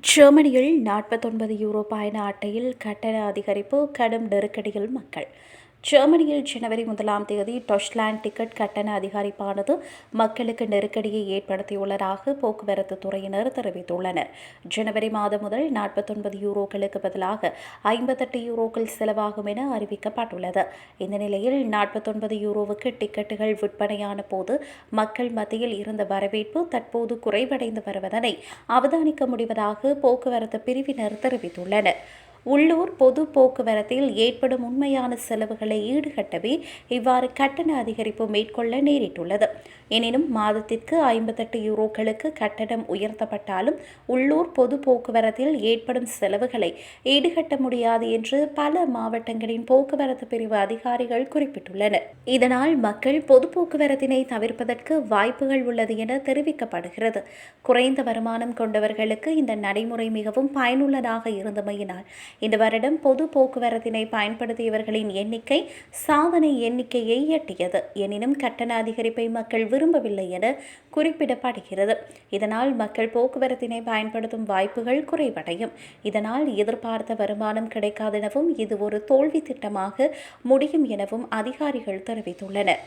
ஜெர்மனியில் நாற்பத்தொன்பது யூரோ பயண அட்டையில் கட்டண அதிகரிப்பு கடும் நெருக்கடியில் மக்கள். ஜெர்மனியில் ஜனவரி முதலாம் தேதி டொஷ்லாண்ட் டிக்கெட் கட்டண அதிகரிப்பானது மக்களுக்கு நெருக்கடியை ஏற்படுத்தியுள்ளதாக போக்குவரத்து துறையினர் தெரிவித்துள்ளனர். ஜனவரி மாதம் முதல் நாற்பத்தொன்பது யூரோக்களுக்கு பதிலாக ஐம்பத்தெட்டு யூரோக்கள் செலவாகும் என அறிவிக்கப்பட்டுள்ளது. இந்த நிலையில் நாற்பத்தொன்பது யூரோவுக்கு டிக்கெட்டுகள் விற்பனையான போது மக்கள் மத்தியில் இருந்த வரவேற்பு தற்போது குறைவடைந்து வருவதனை அவதானிக்க முடிவதாக போக்குவரத்து பிரிவினர் தெரிவித்துள்ளனர். உள்ளூர் பொது போக்குவரத்தில் ஏற்படும் உண்மையான செலவுகளை ஈடுகட்டவே இவ்வாறு கட்டண அதிகரிப்பு மேற்கொள்ள நேரிட்டுள்ளது. எனினும் மாதத்திற்கு ஐம்பத்தெட்டு யூரோக்களுக்கு கட்டணம் உயர்த்தப்பட்டாலும் உள்ளூர் பொது போக்குவரத்தில் ஏற்படும் செலவுகளை ஈடுகட்ட முடியாது என்று பல மாவட்டங்களின் போக்குவரத்து பிரிவு அதிகாரிகள் குறிப்பிட்டுள்ளனர். இதனால் மக்கள் பொது போக்குவரத்தினை தவிர்ப்பதற்கு வாய்ப்புகள் உள்ளது என தெரிவிக்கப்படுகிறது. குறைந்த வருமானம் கொண்டவர்களுக்கு இந்த நடைமுறை மிகவும் பயனுள்ளதாக இருந்தமையினால் இந்த வருடம் பொது போக்குவரத்தினை பயன்படுத்தியவர்களின் எண்ணிக்கை சாதனை எண்ணிக்கையை எட்டியது. எனினும் கட்டண அதிகரிப்பை மக்கள் விரும்பவில்லை என குறிப்பிடப்படுகிறது. இதனால் மக்கள் போக்குவரத்தினை பயன்படுத்தும் வாய்ப்புகள் குறைவடையும். இதனால் எதிர்பார்த்த வருமானம் கிடைக்காதெனவும் இது ஒரு தோல்வி திட்டமாக முடியும் எனவும் அதிகாரிகள் தெரிவித்துள்ளனர்.